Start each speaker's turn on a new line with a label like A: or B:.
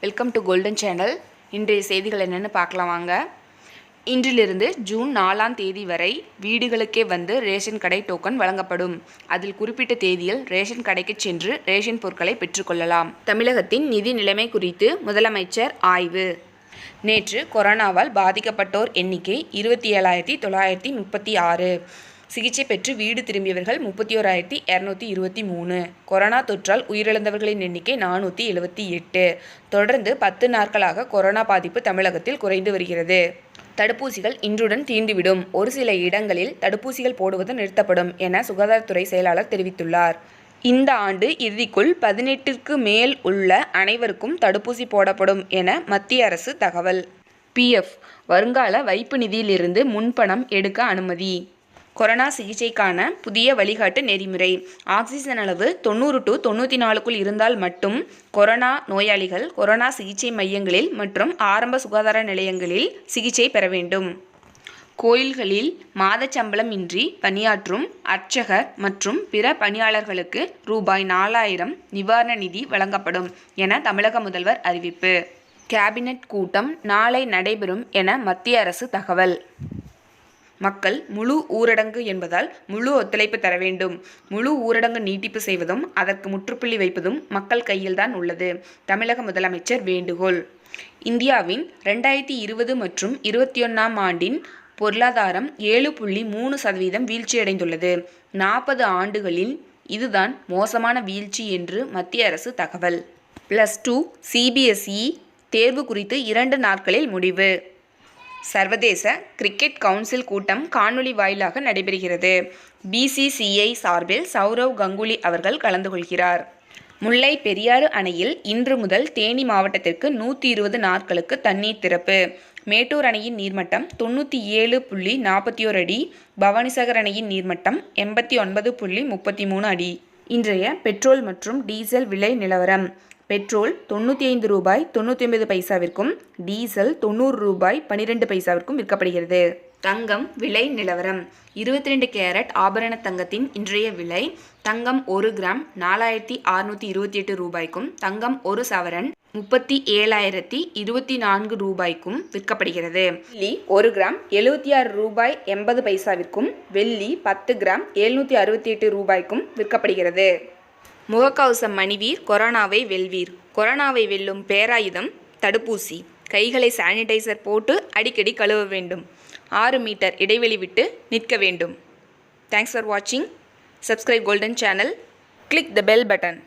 A: Welcome to golden channel இன்றைய செய்திகள் என்னென்னு பார்க்கலாம் வாங்க. இன்றிலிருந்து ஜூன் நாலாம் தேதி வரை வீடுகளுக்கே வந்து ரேஷன் கடை டோக்கன் வழங்கப்படும். அதில் குறிப்பிட்ட தேதியில் ரேஷன் கடைக்கு சென்று ரேஷன் பொருட்களை பெற்றுக்கொள்ளலாம். தமிழகத்தின் நிதி நிலைமை குறித்து முதலமைச்சர் ஆய்வு. நேற்று கொரோனாவால் பாதிக்கப்பட்டோர் எண்ணிக்கை இருபத்தி ஏழாயிரத்தி தொள்ளாயிரத்தி முப்பத்தி ஆறு. சிகிச்சை பெற்று வீடு திரும்பியவர்கள் முப்பத்தி ஓராயிரத்தி இரநூத்தி இருபத்தி மூணு. கொரோனா தொற்றால் உயிரிழந்தவர்களின் எண்ணிக்கை நானூற்றி எழுபத்தி எட்டு. தொடர்ந்து பத்து நாட்களாக கொரோனா பாதிப்பு தமிழகத்தில் குறைந்து வருகிறது. தடுப்பூசிகள் இன்றுடன் தீர்ந்துவிடும். ஒரு சில இடங்களில் தடுப்பூசிகள் போடுவது நிறுத்தப்படும் என சுகாதாரத்துறை செயலாளர் தெரிவித்துள்ளார். இந்த ஆண்டு இறுதிக்குள் பதினெட்டிற்கு மேல் உள்ள அனைவருக்கும் தடுப்பூசி போடப்படும் என மத்திய அரசு தகவல். பிஎஃப் வருங்கால வைப்பு நிதியிலிருந்து முன்பணம் எடுக்க அனுமதி. கொரோனா சிகிச்சைக்கான புதிய வழிகாட்டு நெறிமுறை. ஆக்சிஜன் அளவு தொண்ணூறு டு தொண்ணூற்றி நாலுக்குள் இருந்தால் மட்டும் கொரோனா நோயாளிகள் கொரோனா சிகிச்சை மையங்களில் மற்றும் ஆரம்ப சுகாதார நிலையங்களில் சிகிச்சை பெற வேண்டும். கோயில்களில் மாதச்சம்பளம் இன்றி பணியாற்றும் அர்ச்சகர் மற்றும் பிற பணியாளர்களுக்கு ரூபாய் நாலாயிரம் நிவாரண நிதி வழங்கப்படும் என தமிழக முதல்வர் அறிவிப்பு. கேபினெட் கூட்டம் நாளை நடைபெறும் என மத்திய அரசு தகவல். மக்கள் முழு ஊரடங்கு என்பதால் முழு ஒத்துழைப்பு தர வேண்டும். முழு ஊரடங்கு நீட்டிப்பு செய்வதும் அதற்கு முற்றுப்புள்ளி வைப்பதும் மக்கள் கையில்தான் உள்ளது. தமிழக முதலமைச்சர் வேண்டுகோள். இந்தியாவின் ரெண்டாயிரத்தி இருபது மற்றும் இருபத்தி ஒன்றாம் ஆண்டின் பொருளாதாரம் ஏழு புள்ளி மூணு சதவீதம் வீழ்ச்சியடைந்துள்ளது. நாற்பது ஆண்டுகளில் இதுதான் மோசமான வீழ்ச்சி என்று மத்திய அரசு தகவல். ப்ளஸ் டூ சிபிஎஸ்இ தேர்வு குறித்து இரண்டு நாட்களில் முடிவு. சர்வதேச கிரிக்கெட் கவுன்சில் கூட்டம் காணொலி வாயிலாக நடைபெறுகிறது. பிசிசிஐ சார்பில் சௌரவ் கங்குலி அவர்கள் கலந்து கொள்கிறார். முல்லை பெரியாறு அணையில் இன்று முதல் தேனி மாவட்டத்திற்கு நூற்றி இருபது நாட்களுக்கு தண்ணீர் திறப்பு. மேட்டூர் அணையின் நீர்மட்டம் தொண்ணூற்றி ஏழு புள்ளி நாற்பத்தி ஓர் அடி பவானிசாகர் அணையின் நீர்மட்டம் எண்பத்தி ஒன்பது புள்ளி முப்பத்தி மூணு அடி. இன்றைய பெட்ரோல் மற்றும் டீசல் விலை நிலவரம். பெட்ரோல் தொண்ணூற்றி ஐந்து ரூபாய் தொண்ணூற்றி ஒன்பது பைசாவிற்கும் டீசல் தொண்ணூறு ரூபாய் பன்னிரெண்டு பைசாவிற்கும் விற்கப்படுகிறது. தங்கம் விலை நிலவரம். இருபத்தி ரெண்டு கேரட் ஆபரண தங்கத்தின் இன்றைய விலை தங்கம் ஒரு கிராம் நாலாயிரத்தி அறுநூற்றி இருபத்தி எட்டு ரூபாய்க்கும் தங்கம் ஒரு சவரன் முப்பத்தி ஏழாயிரத்தி இருபத்தி நான்கு ரூபாய்க்கும் விற்கப்படுகிறது. வெள்ளி ஒரு கிராம் எழுபத்தி ஆறு ரூபாய் எண்பது பைசாவிற்கும் வெள்ளி பத்து கிராம் எழுநூற்றி அறுபத்தி எட்டு ரூபாய்க்கும் விற்கப்படுகிறது. முகக்கவசம் மணிவீர் கொரோனாவை வெல்வீர். கொரோனாவை வெல்லும் பேராயுதம் தடுப்பூசி. கைகளை சானிடைசர் போட்டு அடிக்கடி கழுவ வேண்டும். ஆறு மீட்டர் இடைவெளி விட்டு நிற்க வேண்டும். தேங்க்ஸ் ஃபார் வாட்சிங் subscribe golden channel click the bell button